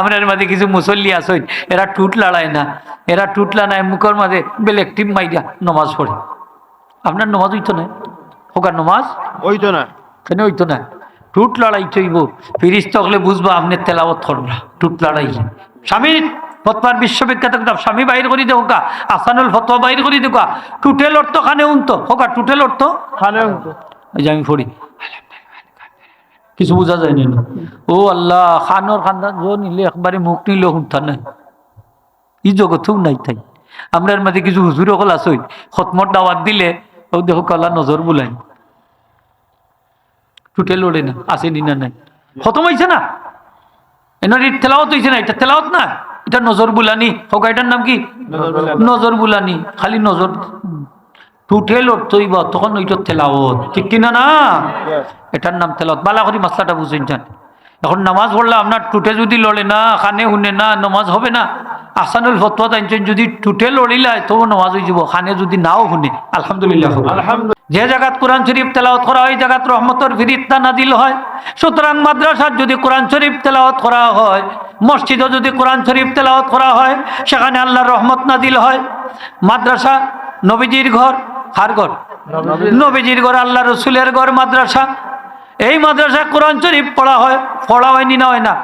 আপনার মাঝে কিছু মুসল্লি আসইন এরা টুট লড়ায় না এরা টুট লড়ায় মুখের মাঝে বেলেগ টিম মাইরা নমাজ পড়ে। আপনার নমাজ হইতো না? হোকার নমাজ? ওই তো না। কেন হইতো না? টুট লড়াই চইব ফিরিস তকলে বুঝব আপনি তেলাওত করবা টুট লড়াই। স্বামীর ফতোয়ার বিশ্ববিখ্যাত কিতাব স্বামী বাইর করি দেবো কা আসানুল ফতোয়া বাইর করি কা টুটেল অর্থ খানে উন্ত হোকা টুটেল অর্থ? খানে যে আমি পড়ি। কিছু বোঝা যায় না। ও আল্লাহ খানোর খান্দা জো নিলে একবারে মুখ নিলে শুনতা নাই। ই জগতেও নাই তাই। আমরার মাঝে কিছু হুজুর অকল আসই খতমত দাওয়াত দিলে ও দেখো কালা নজর বুলাই। টুটে লড়ে না আসেনি না নাই। খতম হয়েছে না? এনার তেলাওত হয়েছে না? এটা তেলাওত না? এটা নজর বুলানি। হোক এটার নাম কি। নজর বুলানি। খালি নজর। টুটে লড়তইব তখন ওইটা তেলাওত ঠিক কিনা না. এটার নাম তেলাওত বালা করি মাসলাটা বুঝেন এখন নামাজ পড়লে আপনার টুটে যদি লড়ে না খানে শুনে না নামাজ হবে না। আসানুল ফতোয়া টাইনছেন যদি টুটে লড়িলায় তবু নামাজ হয়ে যাব খানে যদি নাও শুনে আলহামদুলিল্লাহ যে জায়গাত কোরআন শরীফ তেলাওয়াত করা হয় জায়গাত রহমতর ফিরিত্তা নাদিল হয়। সুতরাং মাদ্রাসার যদি কোরআন শরীফ তেলাওয়াত করা হয় মসজিদে যদি কোরআন শরীফ তেলাওয়াত করা হয় সেখানে আল্লাহর রহমত নাদিল হয়। মাদ্রাসা নবীজির ঘর হার ঘর? নবীজির ঘর আল্লাহ রসুলের ঘর মাদ্রাসা। এই মাদ্রাসা কোরআন শরীফ পড়া হয় পড়া হয়নি না হয় না।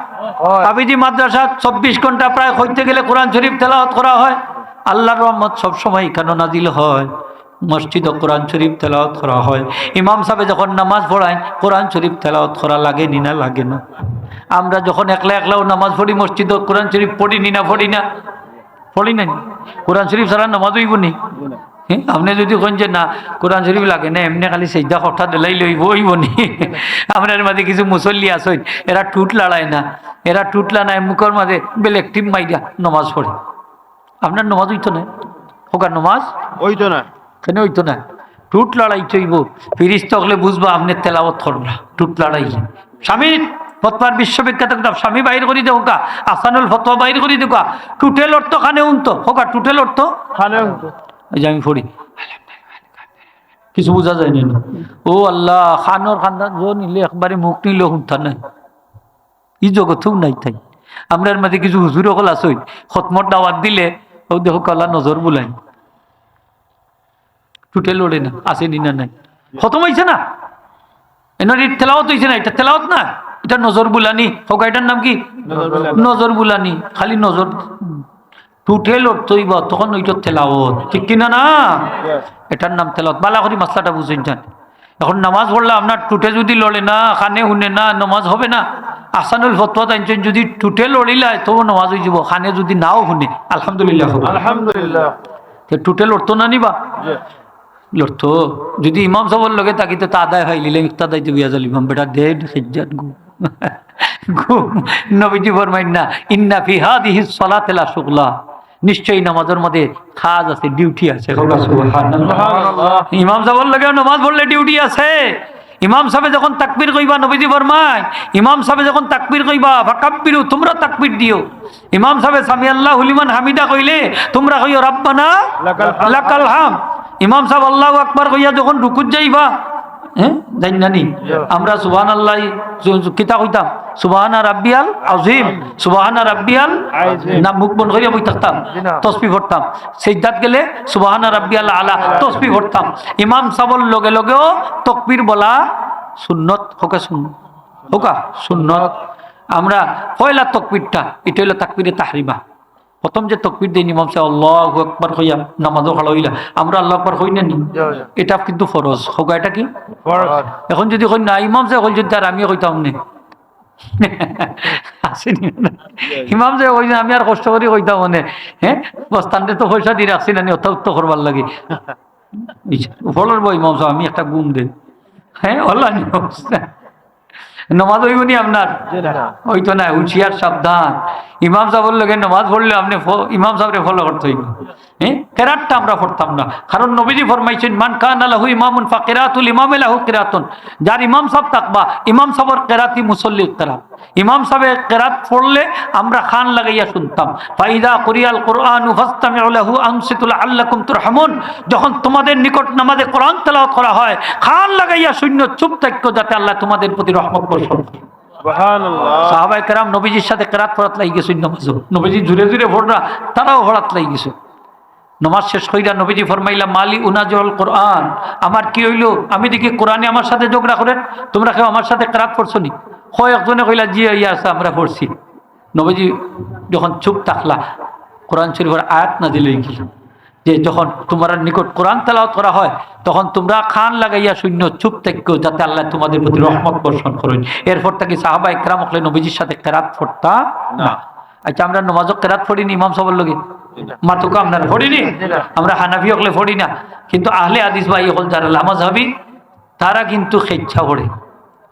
আবিজি মাদ্রাসা চব্বিশ ঘণ্টা প্রায় হইতে গেলে কোরআন শরীফ তেলাওয়াত করা হয়। আল্লাহর রহমত সবসময় কেন নাজিল হয়? মসজিদ কোরআন শরীফ তেলাওয়াত করা হয়। ইমাম সাহেব যখন নামাজ পড়ায় কোরআন শরীফ তেলাওয়াত করা লাগে নি না লাগে না। আমরা যখন একলা একলাও নামাজ পড়ি মসজিদ কোরআন শরীফ পড়ি নি না পড়ি না। পড়ি না? কোরআন শরীফ ছাড়া নামাজ হইব নি। আপনি যদি কোন যে না কোরআন শরীফ লাগে না এমনি খালি সেইদা কথা দিলাই লইব হইব নি? আপনার মাঝে কিছু মুসল্লি আসইন এরা টুট লড়ায় না এরা টুট লড়ায় মুখের মাঝে বেলেগ টিম মাইরা নমাজ পড়ে। আপনার নমাজ হইতো না? হোকার নমাজ? ওই তো না। কেন হইতো না? টুট লড়াই চইব ফিরিস তকলে বুঝব আপনি তেলাওত করবা টুট লড়াই। স্বামী ফতোয়ার বিশ্ববিখ্যাত কিতাব স্বামী বাইর করি দেবো কা আসানুল ফতোয়া বাইর করি কা টুটেল অর্থ খানে উন্ত হোকা টুটেল অর্থ? খানে উঠতো। যে আমি পড়ি। কিছু বোঝা যায় না। ও আল্লাহ খানোর খান্দা জো নিলে একবারে মুখ নিলে শুনতা নাই ই জগতেও নাই তাই। আমরার মাঝে কিছু হুজুর অকল আসই খতমত দাওয়াত দিলে ও দেখো কালা নজর বুলাই। টুটে লড়ে না আসেনি না নাই। খতম হয়েছে না? এনার তেলাওত হয়েছে না? এটা তেলাওত না? এটা নজর বুলানি। হোক এটার নাম কি। নজর বুলানি। খালি নজর টুটে লড়তইব তখন তেলাওত। ঠিক কিনা না. এটার নাম তেলাওত। বালা করি মাসলাটা বুঝেন এখন নামাজ পড়লে আপনার টুটে যদি লড়ে না খানে শুনে না নামাজ হবে না। আসানুল ফতোয়া টাইনছেন যদি টুটে তবু নামাজ হয়ে যাব খানে যদি নাও শুনে আলহামদুলিল্লাহ হবে। আলহামদুলিল্লাহ। তে টুটে লড়তো না নিবা? লড়তো। যদি ইমাম লগে তাকিতে তা আদায় হয় লিলে মিথ্যা দায়িত্ব বিয়া যাল ইমাম বেটা দে সেজ্জাত গু ঘুম। নবীজি ফরমাইন না ইন্না ফি হাদিহি সলাতেলা শুকলা। নিশ্চয়ই নামাজের মধ্যে কাজ আছে ডিউটি আছে। ইমাম সাহেবের লগে নামাজ পড়লে ডিউটি আছে? ইমাম সাহেব যখন তাকবির কইবা নবীজি ফরমায় ইমাম সাহেব যখন তাকবির কইবা ফাকাব্বিরু তোমরা তাকবির দিও। ইমাম সাহেব সামি আল্লাহ হুলিমান হামিদা কইলে তোমরা কইও রাব্বানা লাকাল। হাম। ইমাম সাহেব আল্লাহু আকবার কইয়া যখন রুকুত যাইবা হ্যাঁ? জানি আমরা সুবহান আল্লাহ কিতা কইতাম সুবহানা রাব্বিয়াল আযীম। সুবহানা রাব্বিয়াল। না মুখ বন্ধ করিয়া বই থাকতাম। জি না। তসবি গেলে সুবহানা রাব্বিয়াল আলা তসবি পড়তাম। ইমাম সাহেবের লগে লগেও তকবীর বলা সুন্নত। হোকা সুন্নত। হোকা সুন্নত। আমরা পয়লা তকবীরটা এটা হলো তাকবীরে তাহরিমা। প্রথম যে তকবীর দেই ইমাম সাহেব আল্লাহু আকবার কইয়া নামাজও হইলা আমরা আল্লাহু আকবার কই না নি। এটা কিন্তু ফরজ। হোকা এটা কি? এখন যদি কই না ইমাম সাহেব কই যদি আর আমি কইতাম নে? ইমাম সাহেব কইছে আমি আর কষ্ট করে কইতাম মানে হ্যাঁ? বস্তানতে তো পয়সা দিয়ে রাখছি না অত উত্তর করবার লাগে। ফলর বই ইমাম সাহেব আমি একটা গুম দে হ্যাঁ আল্লাহ নমাজ হইব নি আপনার? ওই তো না হুঁশিয়ার সাবধান। ইমাম সাহেবের লোকে নমাজ পড়লে আপনি ইমাম সাহেবরে ফলো করতে হইব। হ্যাঁ কেরাতটা আমরা পড়তাম না। কারণ নবীজি ফরমাইছেন মান কান আলাহু ইমামুন ফা কেরাতুল ইমাম লাহু কেরাতুন। যার ইমাম সাহেব থাকবা ইমাম সাহেবের কেরাতি মুসল্লি কেরাত। ইমাম কেরাত পড়লে আমরা খান লাগাইয়া শুনতাম। ফাইদা কুরিয়াল কোরআন ফাস্তামিউ লাহু আনসিতুল আল্লাকুম তুরহামুন। যখন তোমাদের নিকট নামাজে কোরআন তেলাওয়াত করা হয় খান লাগাইয়া শূন্য চুপ থাকো যাতে আল্লাহ তোমাদের প্রতি রহমত করে। সাথে ফরাত লাগি লাগি নমাজ শেষ মালি আমার কি হইল? আমি দেখি কোরআনে আমার সাথে ঝগড়া করেন তোমরা কেউ আমার সাথে কেরাত পড়ছো নি? একজনে কইলা, জি ইয়া আছে, আমরা পড়ছি। নবীজি যখন চুপ থাকলা, কোরআন শরীফের আয়াত না দিলেই গেল। যে যখন তোমার নিকট কোরআন তেলাওয়াত করা হয় তখন তোমরা খান লাগাইয়া শূন্য চুপ থাকো যাতে আল্লাহ তোমাদের প্রতি রহমত বর্ষণ করুন। এরপর থেকে সাহাবা একরাম হলে নবীজির সাথে কেরাত পড়তা না। আচ্ছা আমরা নমাজক কেরাত পড়িনি ইমাম সবর লগে? মাতুকা আমরা পড়িনি আমরা হানাফি হকলে পড়ি না কিন্তু আহলে আদিস ভাই হল যারা লামাজ হাবি তারা কিন্তু খেচ্ছা পড়ে।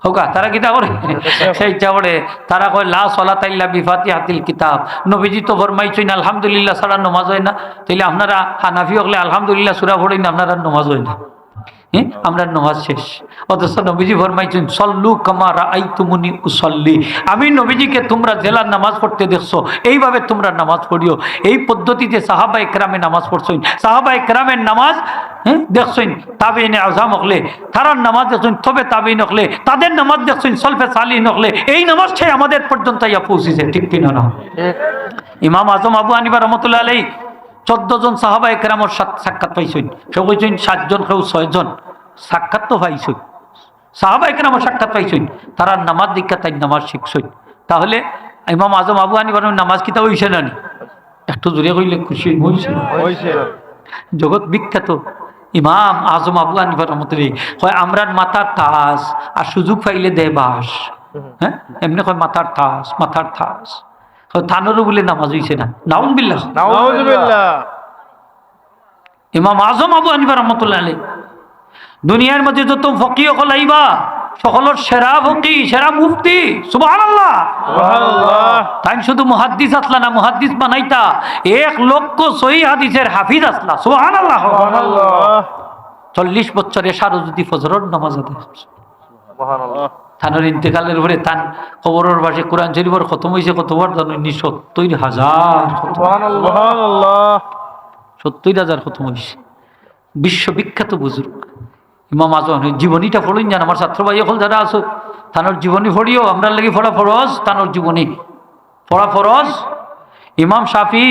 হোকা তারা কিতা করে? খেচ্ছা পড়ে তারা কয় লা সলাতাইল্লা বিফাতি হাতিল কিতাব। নবীজি তো ফরমাইছেন আলহামদুলিল্লাহ সারা নমাজ হয় না। তাইলে আপনারা হানাফি হকলে আলহামদুলিল্লাহ সুরা পড়েন আপনারা নমাজ হয় না। হ্যাঁ আমরা নমাজ শেষ। অথচ নবীজি ফরমাইছেন সল্লু কামারা আই তুমুনি উসল্লি। আমি নবীজিকে তোমরা জেলার নামাজ পড়তে দেখছ এইভাবে তোমরা নামাজ পড়িও। এই পদ্ধতিতে সাহাবা একরামে নামাজ পড়ছইন সাহাবা একরামের নামাজ হ্যাঁ দেখছইন তাবিনে আজাম হকলে তারার নামাজ দেখছইন তবে তাবিন হকলে তাদের নামাজ দেখছইন সলফে সালিন নকলে এই নামাজ নামাজটাই আমাদের পর্যন্ত ইয়া পৌঁছেছে ঠিক কিনা না? ইমাম আজম আবু আনিবা রহমতুল্লাহ আলাই চোদ্দ জন সাহাবা একরামর সাক্ষাৎ পাইছেন। কেউ কইছেন সাতজন কেউ ছয়জন। সাক্ষাৎ তো পাইছেন। সাহাবা একরামর সাক্ষাৎ পাইছেন। তারা নামাজ দীক্ষা তাই নামাজ শিখছেন। তাহলে ইমাম আজম আবু আনিবার নামাজ কিতা হইছে না? একটু জোরে কইলে খুশি হইছে জগৎ বিখ্যাত। ইমাম আজম আবু আনিবার রহমতুল্লাহ হয় আমরার মাথার তাস আর সুযোগ পাইলে দেয় বাস হ্যাঁ? এমনি কয় মাথার তাস মাথার তাস থানোরও বলে নামাজ হইছে না। নাউজুবিল্লাহ। ইমাম আজম আবু হানিফা রহমতুল্লাহ আলী দুনিয়ার মধ্যে যত ফকি অকল আইবা সকলের সেরা ফকি সেরা মুফতি সুবাহ তাই শুধু মুহাদ্দিস আসলা না মুহাদ্দিস বানাইতা এক লক্ষ সহি হাদিসের হাফিজ আসলা সুবাহ আল্লাহ চল্লিশ বছর এসারও যদি ফজরের নামাজ আদায় থানোর ইন্তেকালের পরে তান কবরের পাশে কোরআন শরীফের খতম হয়েছে কতবার জানো? নি সত্তর হাজার সত্তর হাজার খতম হয়েছে বিশ্ববিখ্যাত বুজুর্গ। ইমাম আজম জীবনীটা পড়ুন জান আমার ছাত্র ভাই হল যারা আছো তানোর জীবনী পড়িও আমরা লাগি পড়া ফরজ তানোর জীবনী। পড়া ফরজ। ইমাম শাফি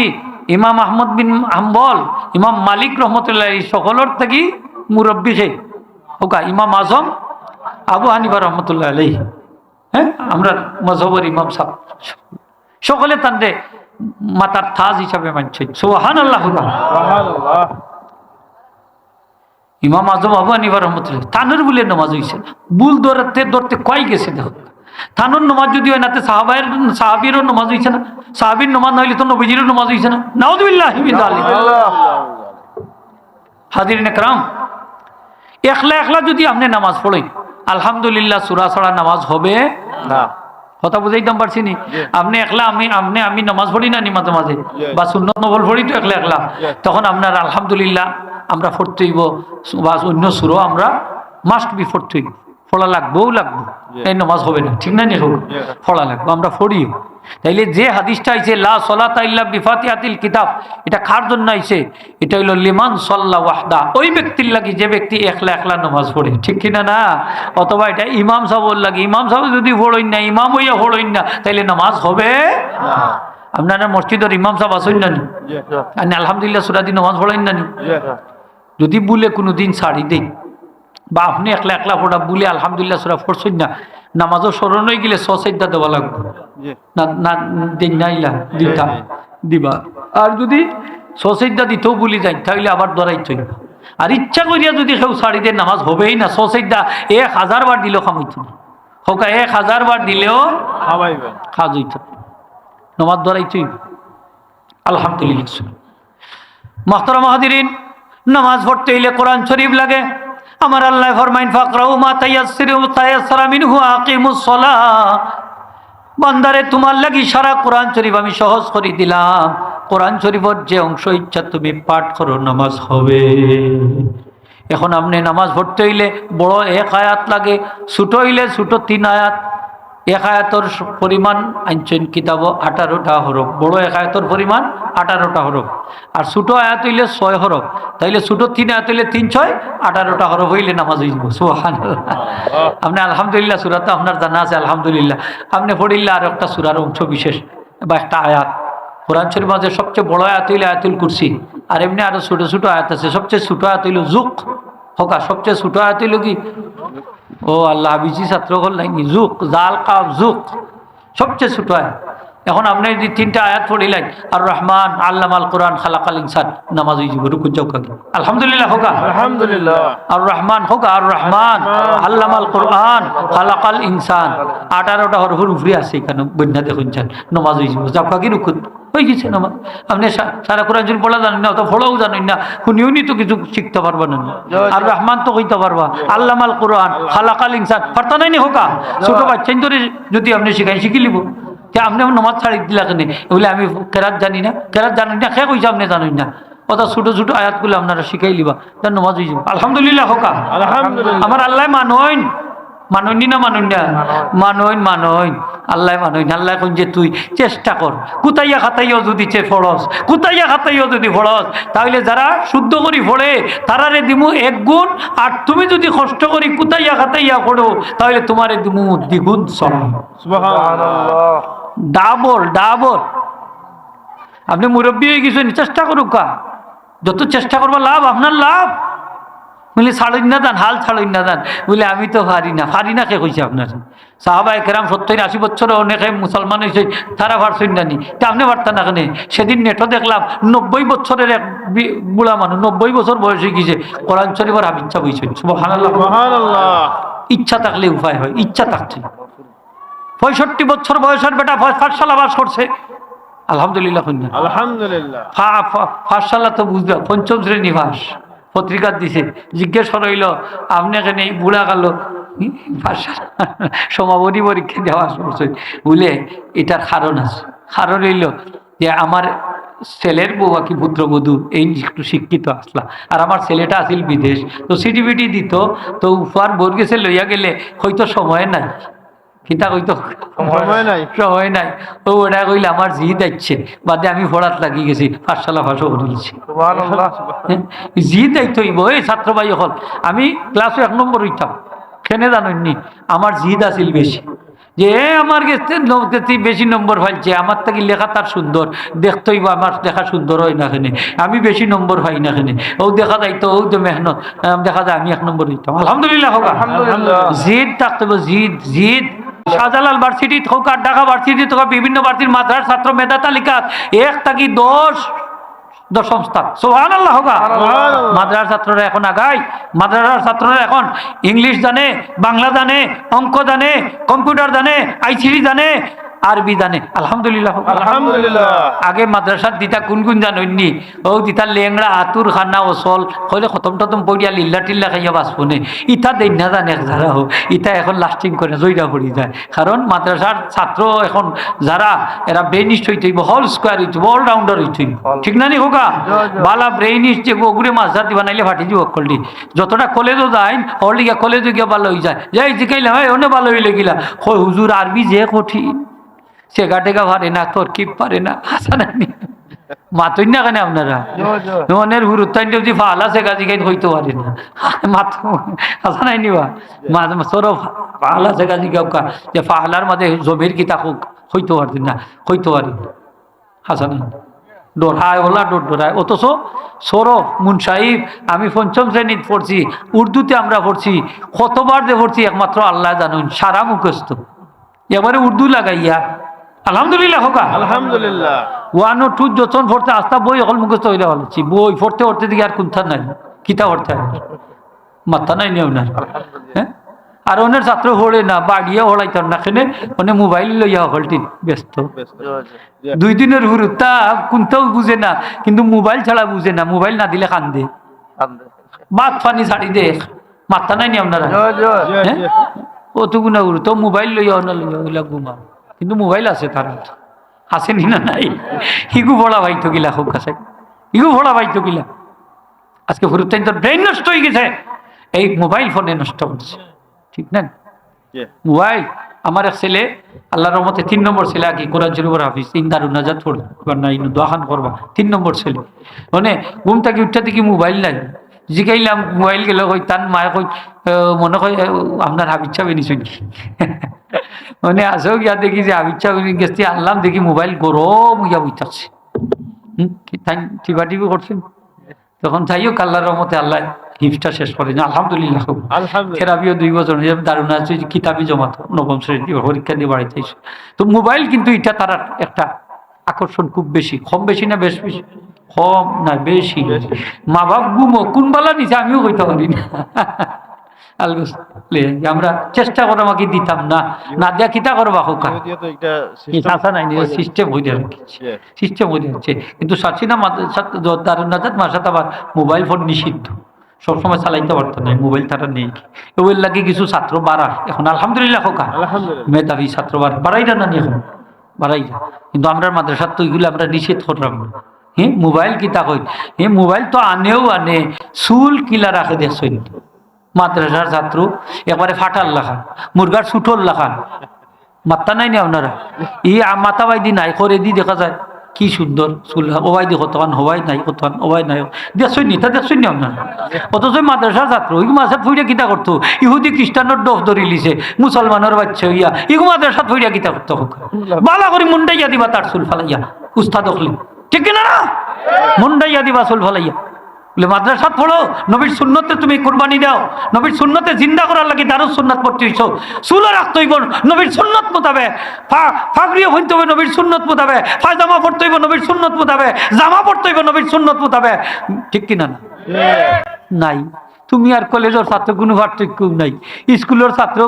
ইমাম আহমদ বিন হাম্বল ইমাম মালিক রহমতুল্লাহ সকলের থেকে মুরব্বী সে ওকা ইমাম আজম আবু হানিফা রহমতুল্লাহ আলাই হ্যাঁ? আমরা মজহবর ইমাম সাহ সকলে তান্ডে মাতার থাজ হিসাবে মানছে। সোহান আল্লাহ ইমাম আজম আবু আনিবার রহমতুল্লাহ তানোর বলে নমাজ হইছে না। বুল ধরতে ধরতে কয় গেছে দেখো। থানোর নমাজ যদি হয় না তে সাহাবায়ের সাহাবিরও নমাজ হইছে না। সাহাবির নমাজ না হইলে তো নবীজিরও নমাজ হইছে না। নাউদুবিল্লাহ হাজির একরাম একলা একলা যদি আপনি নামাজ পড়েন আলহামদুলিল্লাহ সুরা ছড়া নামাজ হবে না। কথা বুঝাইতাম পারছি নি? আপনি একলা আমি আপনি আমি নামাজ পড়ি না নি মাঝে মাঝে? বা সুন্নত নবল পড়ি তো একলা একলা। তখন আপনার আলহামদুলিল্লাহ আমরা ফোরতেইব হইব বা অন্য সুরও আমরা মাস্ট বি পড়তে পড়া লাগবেও লাগবো। এই নামাজ হবে না। ঠিক না নি হোক? পড়া লাগবো। আমরা পড়িও তাইলে যে হাদিসটা আইছে লা সলাতা ইল্লা বিফাতিহাতিল কিতাব এটা কার জন্য আইছে? এটা হইল লিমান সল্লা ওয়াহদা। ওই ব্যক্তির লাগি যে ব্যক্তি একলা একলা নামাজ পড়ে। ঠিক কিনা না অথবা এটা ইমাম সাহর লাগে। ইমাম সাহেব যদি পড়ইন না ইমাম হইয়া পড়ইন না তাইলে নামাজ হবে? আপনারা মসজিদের ইমাম সাহেব আসেন না নি? আর আলহামদুলিল্লাহ সুরাদি নামাজ পড়েন না নি? যদি বলে কোনো দিন ছাড়ি দেই। বা আপনি একলা একলা পড়া বলে আলহামদুলিল্লাহ সুরা পড়ছেন না নামাজও স্মরণ হয়ে গেলে সসেজদা দেওয়া লাগবে। না না দিন নাইলা দিতা দিবা। আর যদি সসেজদা দিতেও বলি যাই তাহলে আবার দরাইতে আর ইচ্ছা করিয়া যদি কেউ দিয়ে নামাজ হবেই না সসেজদা এক হাজার বার দিলেও খামাইত না হোকা এক হাজার বার দিলেও খাওয়া যাইত নমাজ হইব আলহামদুলিল্লাহ। মাহতারা মাহাদিরিন নামাজ পড়তে হইলে কোরআন শরীফ লাগে। আমার আল্লাহ ফরমাইন, ফাকরাউ মা তাইয়াসসিরু তাইয়াসসারা মিনহু আকিমুস সালাহ বান্দারে, তোমার লাগি সারা কোরআন শরীফ আমি সহজ করে দিলাম। কোরআন শরীফের যে অংশ ইচ্ছা তুমি পাঠ করো, নামাজ হবে। এখন আপনি নামাজ পড়তে হইলে বড় এক আয়াত লাগে, ছোট হইলে ছোট তিন আয়াত। এক আয়াতর স- পরিমাণ আনছেন কিতাব আঠারোটা হরফ বড় এক আয়াতর পরিমাণ আঠারোটা হরফ। আর ছোটো আয়াত হইলে ছয় হরফ তাইলে ছোটো তিন আয়াত হইলে তিন ছয় আঠারোটা হরফ হইলে নামাজ সোহান আপনি আলহামদুলিল্লাহ সুরা তো আপনার জানা আছে আলহামদুলিল্লাহ। আপনি পড়িল্লা আর একটা সুরার অংশ বিশেষ বা একটা আয়াত। কোরআন শরীফ মাঝে সবচেয়ে বড় আয়াত হইলে আয়াতুল কুরসি। আর এমনি আরও ছোটো ছোটো আয়াত আছে সবচেয়ে ছোটো আয়াত হইল জুক হোকা সবচেয়ে ছোটো আয়াত হইল কি? ও আল্লাহ বিজি ছাত্র হল নাই জুক জাল কাপ জুক সবচেয়ে ছোট আয়াত এখন আপনি যদি তিনটা আয়াত পড়িলেন আর রহমান আল্লাহ আল কোরআন খালাকাল ইনসান নামাজ রুকুন চৌকা আলহামদুলিল্লাহ হোকা আলহামদুলিল্লাহ। আর রহমান হোক আর রহমান আল্লাহ আল কোরআন খালাকাল ইনসান আঠারোটা হরফর উপরে আছে এখানে বন্যা দেখুন নমাজ হয়ে কি রুকুন হয়ে গেছে নামাজ। আপনি সারা কোরআন শরীফ পড়া জানেন না অত ফলাও জানেন না শুনিও নি তো কিছু শিখতে পারবা না। আর রহমান তো কইতে পারবা। আল্লাহ আল কোরআন খালাকাল ইনসান পারতা নাই নি হোকা ছোট বাচ্চাই ধরে যদি আপনি শিখাই শিখি লিব। যে আপনি নমাজ ছাড়ি দিলা কেন? বলে আমি কেরাত জানি না। কেরাত জানি না? খে কইছে আপনি জানেন না? কথা ছোট ছোট আয়াতগুলো আপনারা শিখাই লিবা। তার নমাজ হয়ে যাবে আলহামদুলিল্লাহ হোকা। আলহামদুলিল্লাহ। আমার আল্লাহ মানইন মানইনি না মানইন না মানইন মানইন আল্লাহ মানইন আল্লাহ কোন যে তুই চেষ্টা কর। কুতাইয়া খাতাইও যদি চে ফড়স কুতাইয়া খাতাইও যদি ফড়স তাহলে যারা শুদ্ধ করি ফড়ে তারারে দিমু এক গুণ। আর তুমি যদি কষ্ট করি কুতাইয়া খাতাইয়া ফড়ো তাহলে তোমারে দিমু দ্বিগুণ সুবহানাল্লাহ। Double double. আপনি মুরব্বী হয়ে গেছেন চেষ্টা করুক কা যত চেষ্টা করব লাভ আপনার লাভ। বলে ছাড়ুন না দান হাল ছাড়ুন না দান। বলে আমি তো পারি না। পারি না কে কইছে আপনার? সাহাবাই কেরাম সত্তর আশি বছর অনেকে মুসলমান হয়েছে তারা পারছেন না নি। তা আপনি পারতেন না কেন? সেদিন নেটও দেখলাম নব্বই বছরের এক বুড়া মানুষ নব্বই বছর বয়স হয়ে গেছে কোরআন শরীফের আবিচ্ছা বইছেন ইচ্ছা থাকলে উপায় হয় ইচ্ছা থাকছে পঁয়ষট্টি বছর বয়সের বেটা পাঠশালা বাস করছে। আলহামদুলিল্লাহ আলহামদুলিল্লাহ। পাঠশালা তো বুঝবে পঞ্চম শ্রেণি পাস। পত্রিকা দিছে। জিজ্ঞেস হইল আপনি এখানে এই বুড়া পাঠশালা সমাপনী পরীক্ষা দেওয়া করছে বলে এটার কারণ আছে। কারণ হইল যে আমার ছেলের আর কি পুত্রবধূ এই একটু শিক্ষিত আসলা আর আমার ছেলেটা আসিল বিদেশ, তো সিটিবিটি দিত, তো উপহার বোর গেছে লইয়া গেলে হয়তো সময় নাই। কিতা হয়তো সময় নাই। সময় নাই। ও ওটা কইলে আমার জি যাচ্ছে বাদে আমি পড়াত লাগি গেছি পাঠশালা ভাষা করেছি জি দায়িত্ব হইব। এই ছাত্র ভাই হল আমি ক্লাসে এক নম্বর হইতাম। কেনে জানেননি আমার জিদ আছিল বেশি। যে এ আমার গেছে বেশি নম্বর ফাইলছে। আমার থেকে লেখা তার সুন্দর। দেখতে হইব আমার দেখা সুন্দর হয় না এখানে আমি বেশি নম্বর পাই না এখানে ও দেখা যাইতো ও তো মেহনত। দেখা যায় আমি এক নম্বর হইতাম। আলহামদুলিল্লাহ। জিদ থাকতে জিদ জিদ। শাহজালাল ভার্সিটি হোক আর ঢাকা ভার্সিটি হোক বিভিন্ন ভার্সিটির মাদ্রাস ছাত্র মেধা তালিকা এক থাকি দশ দশম স্থান সোহান আল্লাহ হোক। মাদ্রাসার ছাত্ররা এখন আগায়। মাদ্রাসার ছাত্ররা এখন ইংলিশ জানে বাংলা জানে অঙ্ক জানে কম্পিউটার জানে আইসিডি জানে আরবি জানে। আলহামদুলিল্লাহ। আলহামদুলিল্লাহ। আগে মাদ্রাসার দিতা কোন কোন জাননি ও দিতা লেংড়া আতুর খানা ওসল হইলে খতম টতম পড়িয়া লিল্লা টিল্লা খাইয়া বাঁচবনে ইটা দেন না জানে যারা হোক। ইটা এখন লাস্টিং করে জয়রা পড়ি যায়। কারণ মাদ্রাসার ছাত্র এখন যারা এরা ব্রেনিস্ট হইতে হইব হল স্কোয়ার হইতে অলরাউন্ডার হইতে হইব। ঠিক না নি হোকা বালা ব্রেনিস্ট যে ওগুলো মাছ জাতি বানাইলে ফাটি দিব করলি যতটা কলেজও যায় হল গিয়া কলেজও গিয়া ভালো হয়ে যায়। যাই জিকাইলাম হ্যাঁ অনেক ভালো হইলে গিলা। হয় হুজুর আরবি যে কঠিন। সেগা টেগা পারে না তোর কি পারে না? হাসা নাই মাতই না কেন আপনারা? মনের গুরুত্বাইন যদি ফালা সেগা জিগাইন হইতে পারে না। মাত। হাসা নাই নিবা তোর ফালা সেগা জিগাও কা যে ফাহলার মাঝে জমির কিতা হোক হইতে পারতেন না হইতে পারি নাই ডরায় ওলা ডোর ডরায়। অথচ সৌরভ মুন সাহিব আমি পঞ্চম শ্রেণীত পড়ছি উর্দুতে আমরা পড়ছি কতবার যে পড়ছি একমাত্র আল্লাহ জানুন সারা মুখস্থ। এবারে উর্দু লাগাইয়া আলহামদুলিল্লাহ হোকা। আলহামদুলিল্লাহ। ওয়ান ও টু যখন পড়তে আস্তা বই অকল মুখস্থ হইলে ভালোছি বই পড়তে পড়তে দিকে আর কোনটা নাই কিতা পড়তে মাথা নাই নি ওনার হ্যাঁ? আর ওনার ছাত্র হড়ে না বাড়িয়ে হড়াইতাম না কেনে ওনে মোবাইল লইয়া হলটি ব্যস্ত। দুই দিনের হুরুতা কোনটাও বুঝে না কিন্তু মোবাইল ছাড়া বুঝে না মোবাইল না দিলে কান্দে। বাদ ফানি ছাড়ি দে মাথা নাই নি আপনারা হ্যাঁ? অতগুনা গুরু তো মোবাইল লইয়া অন্য লইয়া ঘুমা কিন্তু মোবাইল আছে তারা আছে নি না নাই? হিগু ভোলা ভাই তো গিলা হোক কাছে। হিগু ভোলা ভাই তো গিলা। আজকে ফুরুতাইন তোর ব্রেন নষ্ট হয়ে গেছে। এই মোবাইল ফোনে নষ্ট করছে ঠিক না? মোবাইল আমার এক ছেলে আল্লাহর রহমতে তিন নম্বর ছেলে আগে কোরআন শরীফের হাফিজ ইন দারুণ নাজাত পড়বা না দোয়াখান করবা। তিন নম্বর ছেলে। মানে ঘুম থেকে উঠতে দেখি মোবাইল নাই। জিগাইলাম মোবাইল গেলে কই তার মায়ে কই মনে আহ, আপনার হাবিজ চাবে নিশ্চয় মানে আসেও গিয়া দেখি যে হাবিজ চাবে গেছি আনলাম দেখি মোবাইল গরম বুঝতেছে হুম কি তাই টিপা টিপি করছেন তখন যাইও আল্লাহর রহমতে আল্লাহ হিফটা শেষ করে না আলহামদুলিল্লাহ। থেরাপিও দুই বছর দারুণ আছে যে কিতাবই জমাতো নবম শ্রেণি পরীক্ষা দিয়ে বাড়িতে তো মোবাইল কিন্তু এটা তার একটা আকর্ষণ খুব বেশি কম বেশি না বেশ বেশি? কম না বেশি। মা বাপ গুমো কোন বালা নিছে আমিও কইতে পারি না। আমরা চেষ্টা করে আমাকে দিতাম না। না দিয়া কিতা করবা হোকা নাই সিস্টেম হয়ে রাখছে সিস্টেম হয়ে যাচ্ছে কিন্তু সাচিনা দারুণ মাসাত আবার মোবাইল ফোন নিষিদ্ধ। সবসময় চালাইতে পারতো না মোবাইল তারা নেই ওই লাগে কিছু ছাত্র বাড়ার এখন আলহামদুলিল্লাহ হোকা মেধাবী ছাত্র বাড় বাড়াই না নি এখন? বাড়াই কিন্তু আমরা মাদ্রাসার তো এগুলো আমরা নিষেধ করলাম না। হ্যাঁ মোবাইল কিতা কই হ্যাঁ মোবাইল তো আনেও আনে, চুল কিলা রাখে দেখছেন মাদ্রাসার ছাত্র একবারে ফাটাল লাখান মুরগার সুটোর লাখান মাত্তা নাই নি আপনারা? ই মাথা বাইদি নাই করে দি দেখা যায়। কি সুন্দর চুল ওবাই দি কতক্ষণ হবাই নাই কতক্ষণ ওবাই নাই। দেখছই নি, তা দেখছই নি আপনারা? অথচ মাদ্রাসার ছাত্র, ইগু মাসাত ফুইরা কিতা করতো ইহুদি খ্রিস্টানোর ডফ ধরি লিছে মুসলমানের বাচ্চা হইয়া ইগু মাদ্রাসাত ফুইরা কিতা করতো বালা করে মুন্ডাইয়া দিবা তার চুল ফালাইয়া। উস্তাদ হকলি ঠিক কিনা? না মুন্ডাইয়া দিবা চুল ফালাইয়া। বলে, মাদ্রাসাত পড়ো, নবীর সুন্নতে তুমি কুরবানি দাও। নবীর সুন্নতে জিন্দা করার লাগি দারুস সুন্নত পড়তে হইছো। চুলো রাখতে হইব, নবীর সুন্নত মোতাবে ফাগরিও হইতে হবে নবীর সুন্নত মোতাবে ফায়জামা পড়তে হইব নবীর সুন্নত মোতাবে জামা পড়তে হইব নবীর সুন্নত মোতাবে ঠিক কিনা না? নাই। তুমি আর কলেজের ছাত্র, কোনো পার্থক্য নাই। স্কুলের ছাত্র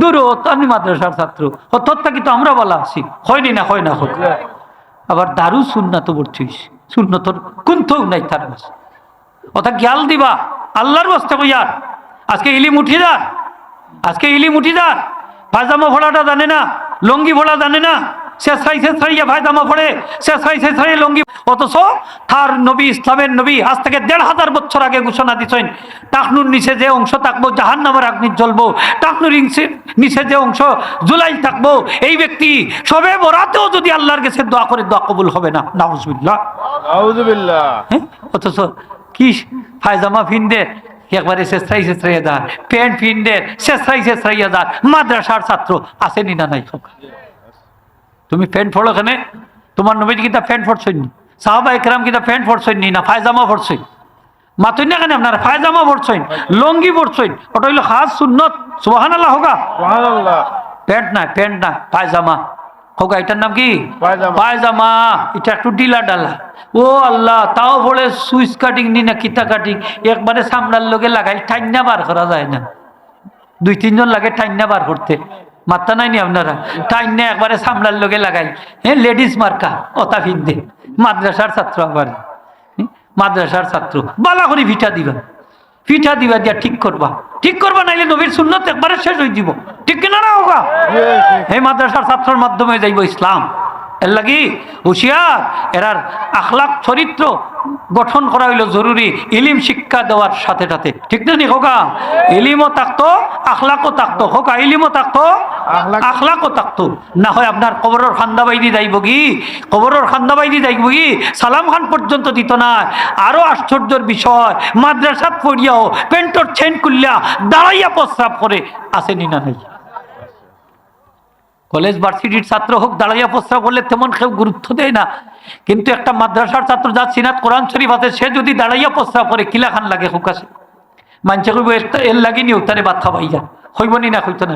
দূর আমি মাদ্রাসার ছাত্র। অর্থাৎ থাকি তো আমরা বলা আছি। হয়নি না, হয় না হোক। আবার দারু সুন্নাত পড়ছিস সুন্নতর কুন্থ নাই তার কাছে। অর্থাৎ জ্ঞাল দিবা। আল্লাহর বস্তা কইয়ার আজকে ইলি উঠি দা আজকে ইলি উঠি দা পায়জামা ভোলাটা জানে না, লঙ্গি ভোলা জানে না। শেষাই শেষাইয়া পায়জামা ফোড়ে শেষাই শেষাই লঙ্গি। অথচ তার নবী ইসলামের নবী আজ থেকে দেড় হাজার বছর আগে ঘোষণা দিছেন টাকনুর নিচে যে অংশ থাকব জাহান নামের আগ্নি জ্বলবো টাকনুর নিচে যে অংশ জুলাই থাকব এই ব্যক্তি সবে বরাতেও যদি আল্লাহর কাছে দোয়া করে দোয়া কবুল হবে না। আউযুবিল্লাহ হ্যাঁ? অথচ কি ফায়জামা ফিনদের একবারে শেষরাই শেষরাইয়া যার প্যান্ট ফিনদের শেষরাই শেষরাইয়া যার মাদ্রাসার ছাত্র আসেনি না নাই? তুমি প্যান্ট ফোড়ো কেন তোমার নবীর কিতা প্যান্ট ফোড়ছই সাহাবা একরাম কিতা প্যান্ট ফোড়ছই না ফায়জামা ফোড়ছই মাতুই না কেন আপনারা ফায়জামা পড়ছইন লঙ্গি পড়ছইন ওটা হইল খাস সুন্নত। সুবাহান আল্লাহ হোগা প্যান্ট না প্যান্ট না পায়জামা হোক এটার নাম কি? পায়জামা। পায়জামা এটা একটু ডিলা ডালা ও আল্লাহ তাও বলে সুইচ কাটিং নি না কিতা কাটিং? একবারে সামনার লোকে লাগাই ঠাইনা বার করা যায় না। দুই তিনজন লাগে ঠাইনা বার করতে। মাত্তা নাই নি আপনারা? ঠাইনা একবারে সামলার লোকে লাগাই। হ্যাঁ লেডিস মার্কা অতা ফিন্দে মাদ্রাসার ছাত্র আবার। মাদ্রাসার ছাত্র। বালা করে ভিটা দিবা। পিঠা দিবা দিয়া ঠিক করবা। ঠিক করবা নাইলে নবীর সুন্নত একবারে শেষ হয়ে দিব। ঠিক কিনা না হোক এই মাদ্রাসার ছাত্রর মাধ্যমে যাইব ইসলাম। এর লাগি হুশিয়ার এরার আখলাক চরিত্র গঠন করা হইল জরুরি ইলিম শিক্ষা দেওয়ার সাথে সাথে। ঠিক না নি হোকা ইলিমও থাকতো আখলাকও থাকতো হোকা ইলিমও থাকতো আখলাক- আখলাকও থাকতো না হয় আপনার কবরের খান্দা বাইদি যাইব কি? কবরের খান্দা বাইদি যাইব কি? সালাম খান পর্যন্ত দিত না। আরও আশ্চর্যের বিষয় মাদ্রাসাত পড়িয়াও পেন্টর চেন কুল্লা দাঁড়াইয়া প্রস্রাব করে আসেনি না নাই? কলেজ ভার্সিটির ছাত্র হোক, দাঁড়াইয়া প্রস্তাব করলে তেমন কেউ গুরুত্ব দেয় না। কিন্তু একটা মাদ্রাসার ছাত্র যা সিনাত কোরআন শরীফ আছে, সে যদি দাঁড়াইয়া প্রস্তাব করে, কিলা খান লাগে হোক আসে মানছে কইব, এর লাগিনি তারে বাদ খাবাই যা হইব নি, হইতো না.